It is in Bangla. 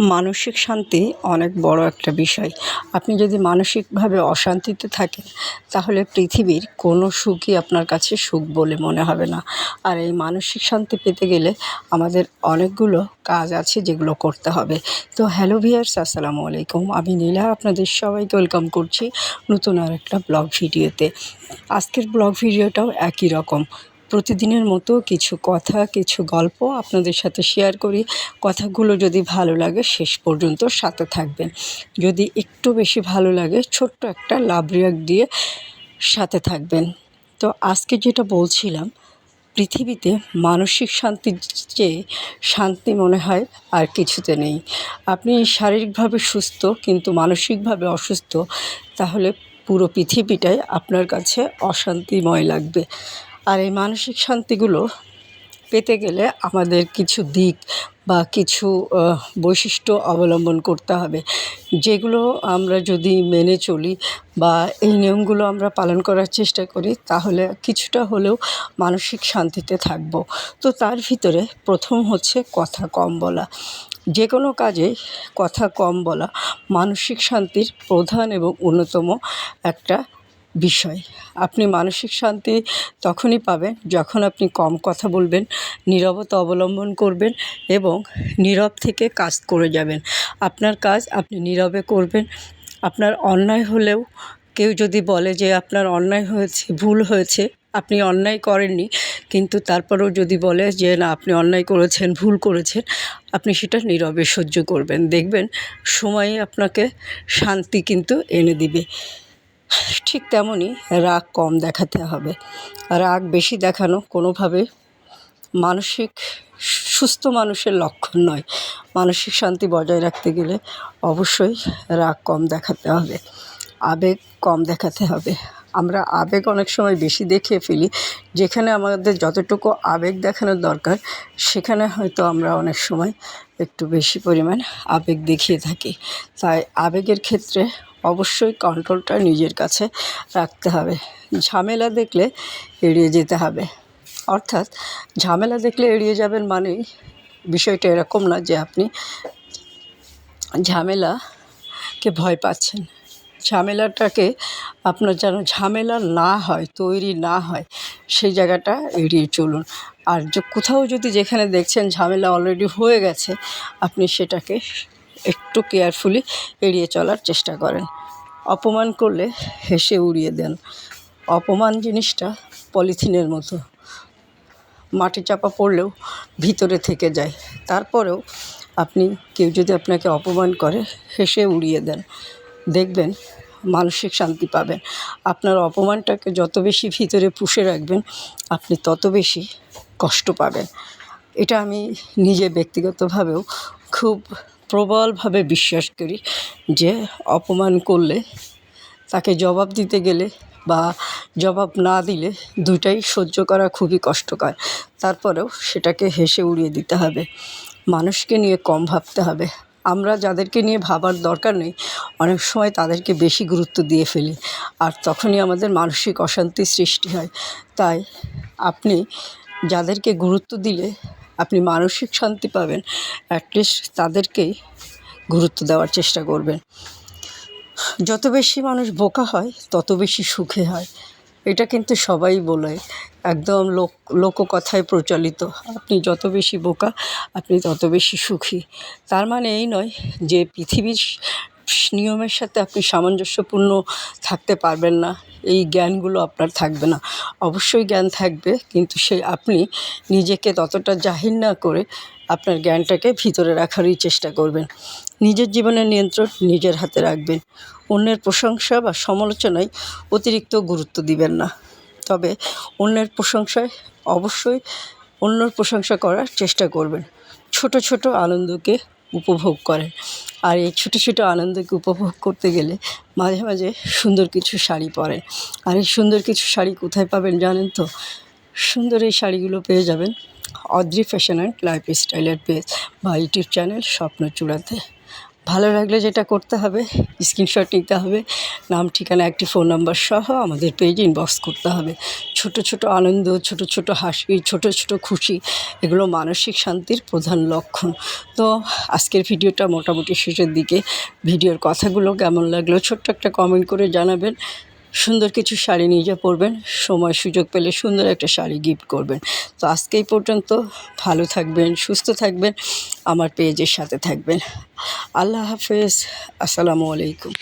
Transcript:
মানসিক শান্তি অনেক বড় একটা বিষয়। আপনি যদি মানসিকভাবে অশান্তিতে থাকেন, তাহলে পৃথিবীর কোনো সুখই আপনার কাছে সুখ বলে মনে হবে না। আর এই মানসিক শান্তি পেতে গেলে আমাদের অনেকগুলো কাজ আছে যেগুলো করতে হবে। তো হ্যালো ভিয়ার্স, আসসালামু আলাইকুম। আমি নীলা, আপনাদের সবাইকে ওয়েলকাম করছি নতুন আর একটা ব্লগ ভিডিওতে। আজকের ব্লগ ভিডিওটাও একই রকম। প্রতিদিনের মতো কিছু কথা, কিছু গল্প আপনাদের সাথে শেয়ার করি। কথাগুলো যদি ভালো লাগে শেষ পর্যন্ত সাথে থাকবেন। যদি একটু বেশি ভালো লাগে ছোট্ট একটা লাভ রিয়াক্ট দিয়ে সাথে থাকবেন। তো আজকে যেটা বলছিলাম, পৃথিবীতে মানসিক শান্তির চেয়ে শান্তি মনে হয় আর কিছুতে নেই। আপনি শারীরিকভাবে সুস্থ কিন্তু মানসিকভাবে অসুস্থ, তাহলে পুরো পৃথিবীটাই আপনার কাছে অশান্তিময় লাগবে। আর এই মানসিক শান্তিগুলো পেতে গেলে আমাদের কিছু দিক বা কিছু বৈশিষ্ট্য অবলম্বন করতে হবে। যেগুলো আমরা যদি মেনে চলি বা এই নিয়মগুলো আমরা পালন করার চেষ্টা করি, তাহলে কিছুটা হলেও মানসিক শান্তিতে থাকব। তো তার ভিতরে প্রথম হচ্ছে কথা কম বলা। যে কোনো কাজে কথা কম বলা মানসিক শান্তির প্রধান এবং অন্যতম একটা বিষয়। আপনি মানসিক শান্তি তখনই পাবেন যখন আপনি কম কথা বলবেন, নীরবতা অবলম্বন করবেন এবং নীরব থেকে কাজ করে যাবেন। আপনার কাজ আপনি নীরবে করবেন। আপনার অন্যায় হলেও কেউ যদি বলে যে আপনার অন্যায় হয়েছে, ভুল হয়েছে, আপনি অন্যায় করেননি, কিন্তু তারপরেও যদি বলে যে না, আপনি অন্যায় করেছেন, ভুল করেছেন, আপনি সেটা নীরবে সহ্য করবেন। দেখবেন সময় আপনাকে শান্তি কিন্তু এনে দিবে। ঠিক তেমনই রাগ কম দেখাতে হবে। রাগ বেশি দেখানো কোনোভাবে মানসিক সুস্থ মানুষের লক্ষণ নয়। মানসিক শান্তি বজায় রাখতে গেলে অবশ্যই রাগ কম দেখাতে হবে। আবেগ কম দেখাতে হবে। আমরা আবেগ অনেক সময় বেশি দেখিয়ে ফেলি। যেখানে আমাদের যতটুকু আবেগ দেখানোর দরকার, সেখানে হয়তো আমরা অনেক সময় একটু বেশি পরিমাণ আবেগ দেখিয়ে থাকি। তাই আবেগের ক্ষেত্রে অবশ্যই কন্ট্রোলটা নিজের কাছে রাখতে হবে। ঝামেলা দেখলে এড়িয়ে যেতে হবে। অর্থাৎ ঝামেলা দেখলে এড়িয়ে যাবেন মানেই বিষয়টা এরকম না যে আপনি ঝামেলাকে ভয় পাচ্ছেন। ঝামেলাটাকে আপনার যেন ঝামেলা না হয়, তৈরি না হয়, সেই জায়গাটা এড়িয়ে চলুন। আর কোথাও যদি যেখানে দেখছেন ঝামেলা অলরেডি হয়ে গেছে, আপনি সেটাকে একটু কেয়ারফুলি এড়িয়ে চলার চেষ্টা করেন। অপমান করলে হেসে উড়িয়ে দেন। অপমান জিনিসটা পলিথিনের মতো। মাটি চাপা পড়লেও ভিতরে থেকে যায়। তারপরেও আপনি, কেউ যদি আপনাকে অপমান করে, হেসে উড়িয়ে দেন। দেখবেন মানসিক শান্তি পাবেন। আপনার অপমানটাকে যত বেশি ভিতরে পুষে রাখবেন, আপনি তত বেশি কষ্ট পাবেন। এটা আমি নিজে ব্যক্তিগতভাবেও খুব প্রবলভাবে বিশ্বাস করি যে অপমান করলে, তাকে জবাব দিতে গেলে বা জবাব না দিলে দুটাই সহ্য করা খুবই কষ্টকর। তারপরেও সেটাকে হেসে উড়িয়ে দিতে হবে। মানুষকে নিয়ে কম ভাবতে হবে। আমরা যাদেরকে নিয়ে ভাবার দরকার নেই, অনেক সময় তাদেরকে বেশি গুরুত্ব দিয়ে ফেলি আর তখনই আমাদের মানসিক অশান্তির সৃষ্টি হয়। তাই আপনি যাদেরকে গুরুত্ব দিলে আপনি মানসিক শান্তি পাবেন অ্যাটলিস্ট তাদেরকেই গুরুত্ব দেওয়ার চেষ্টা করবেন। যত বেশি মানুষ বোকা হয়, তত বেশি সুখে হয়। এটা কিন্তু সবাই বলে, একদম লোক, লোককথায় প্রচলিত। আপনি যত বেশি বোকা, আপনি তত বেশি সুখী। তার মানে এই নয় যে পৃথিবীর নিয়মের সাথে আপনি সামঞ্জস্যপূর্ণ থাকতে পারবেন না। এই জ্ঞানগুলো আপনার থাকবে না। অবশ্যই জ্ঞান থাকবে, কিন্তু সে আপনি নিজেকে ততটা জাহির না করে আপনার জ্ঞানটাকে ভিতরে রাখারই চেষ্টা করবেন। নিজের জীবনের নিয়ন্ত্রণ নিজের হাতে রাখবেন। অন্যের প্রশংসা বা সমালোচনায় অতিরিক্ত গুরুত্ব দিবেন না। তবে অন্যের প্রশংসায় অবশ্যই অন্যর প্রশংসা করার চেষ্টা করবেন। ছোট ছোট আনন্দকে উপভোগ করে। আর এই ছোটো ছোটো আনন্দকে উপভোগ করতে গেলে মাঝে মাঝে সুন্দর কিছু শাড়ি পরে। আর এই সুন্দর কিছু শাড়ি কোথায় পাবেন জানেন তো? সুন্দর এই শাড়িগুলো পেয়ে যাবেন অদ্রি ফ্যাশন অ্যান্ড লাইফ স্টাইলের পেজ বা ইউটিউব চ্যানেল স্বপ্ন চূড়াতে ভালো লাগলে যেটা করতে হবে স্ক্রিনশট নিতে হবে, নাম, ঠিকানা, একটি ফোন নাম্বার সহ আমাদের পেজে ইনবক্স করতে হবে। ছোট ছোট আনন্দ, ছোট ছোট হাসি, ছোট ছোট খুশি, এগুলো মানসিক শান্তির প্রধান লক্ষণ। তো আজকের ভিডিওটা মোটামুটি শেষের দিকে। ভিডিওর কথাগুলো কেমন লাগল ছোট্ট একটা কমেন্ট করে জানাবেন। সুন্দর কিছু শাড়ি নিজে পরবেন। সময় সুযোগ পেলে সুন্দর একটা শাড়ি গিফট করবেন। তো আজকেই পর্যন্ত ভালো থাকবেন, সুস্থ থাকবেন, আমার পেজের সাথে থাকবেন। আল্লাহ হাফেজ, আসসালামু আলাইকুম।